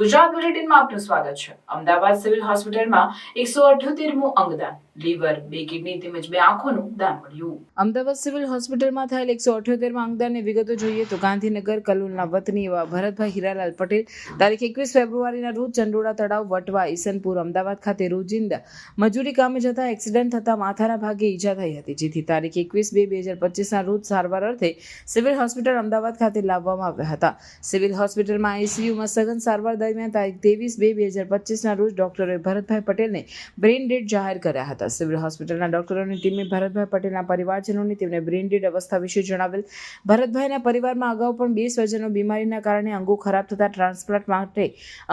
ગુજરાત બુલેટિનમાં આપનું સ્વાગત છે. અમદાવાદ સિવિલ હોસ્પિટલમાં એકસો અઠ્યોતેરમું અંગદાન. લીવર, બે કિડની તેમજ બે આંખોનું દાન મળ્યું. અમદાવાદ સિવિલ હોસ્પિટલમાં થયેલ એકસો અઠ્યોતેરમાં અંગદાનની વિગતો જોઈએ તો ગાંધીનગર કલોલના વતની એવા ભરતભાઈ હીરાલાલ પટેલ તારીખ એકવીસ ફેબ્રુઆરીના રોજ ચંડોળા તળાવ વટવા ઈસનપુર, અમદાવાદ ખાતે રોજિંદા મજૂરી કામે જતા એક્સિડન્ટ થતા માથાના ભાગે ઈજા થઈ હતી, જેથી તારીખ એકવીસ બે બે હજાર પચીસના રોજ સારવાર અર્થે સિવિલ હોસ્પિટલ અમદાવાદ ખાતે લાવવામાં આવ્યા હતા. સિવિલ હોસ્પિટલમાં આઈસીયુમાં સઘન સારવાર દરમિયાન તારીખ ત્રેવીસ બે બે હજાર પચીસના રોજ ડોક્ટરોએ ભરતભાઈ પટેલને બ્રેઇન ડેડ જાહેર કર્યા હતા. સિવિલ હોસ્પિટલના ડોક્ટરોની ટીમે ભરતભાઈ પટેલના પરિવારજનોની તેમને બ્રેઇન અવસ્થા વિશે જણાવેલ. ભરતભાઈના પરિવારમાં અગાઉ પણ બે સ્વજનો બીમારીના કારણે અંગો ખરાબ થતા ટ્રાન્સપ્લાન્ટ માટે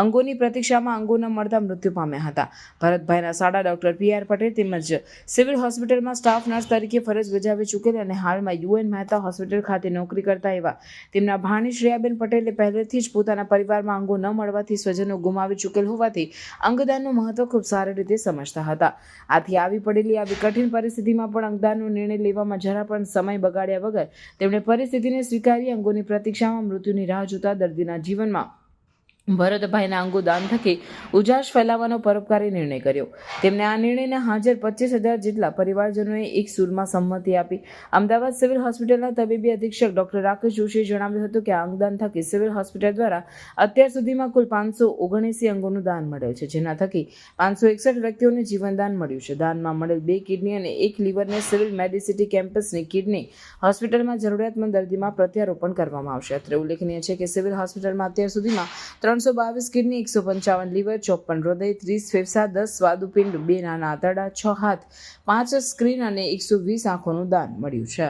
અંગોની પ્રતીક્ષામાં અંગો ન મળતા મૃત્યુ પામ્યા હતા. ભરતભાઈના સાડા ડોક્ટર પી આર પટેલ તેમજ સિવિલ હોસ્પિટલમાં સ્ટાફ નર્સ તરીકે ફરજ બજાવી ચૂકેલ અને હાલમાં યુએન મહેતા હોસ્પિટલ ખાતે નોકરી કરતા એવા. તેમના ભાણી શ્રેયાબેન પટેલે પહેલેથી જ પોતાના પરિવારમાં અંગો ન મળવાથી સ્વજનો ગુમાવી ચૂકેલ હોવાથી અંગદાનનું મહત્વ ખૂબ સારી રીતે સમજતા હતા. આથી આવી પડેલી આવી કઠિન પરિસ્થિતિમાં પણ અંગદાનનો નિર્ણય લેવામાં જરા પણ સમય બગાડ્યા વગર તેમણે પરિસ્થિતિને સ્વીકારી અંગોની પ્રતીક્ષામાં મૃત્યુની રાહ જોતા દર્દીના જીવનમાં ભરતભાઈના અંગો દાન થકી ઉજાસ ફેલાવવાનો પરોપકારી નિર્ણય કર્યો. તેમને આ નિર્ણયને હાજર પચીસ હજાર જેટલા પરિવારજનોએ એક સુરમાં સંમતિ આપી. અમદાવાદ સિવિલ હોસ્પિટલના તબીબી અધિક્ષક ડોક્ટર રાકેશ જોશીએ જણાવ્યું હતું કે આ અંગદાન થકી સિવિલ હોસ્પિટલ દ્વારા અત્યાર સુધીમાં કુલ પાંચસો ઓગણસી અંગોનું દાન મળેલ છે, જેના થકી પાંચસો એકસઠ વ્યક્તિઓને જીવનદાન મળ્યું છે. દાનમાં મળેલ બે કિડની અને એક લીવરને સિવિલ મેડિસિટી કેમ્પસની કિડની હોસ્પિટલમાં જરૂરિયાતમંદ દર્દીમાં પ્રત્યારોપણ કરવામાં આવશે. અત્રે ઉલ્લેખનીય છે કે સિવિલ હોસ્પિટલમાં અત્યાર સુધીમાં ત્રણસો બાવીસ કિડની એકસો પંચાવન લીવર, ચોપન હૃદય, ત્રીસ ફેફસા, દસ સ્વાદુપિંડ, બે નાના આંતરડા, છ હાથ, પાંચ સ્ક્રીન અને એકસો વીસ આંખોનું દાન મળ્યું છે.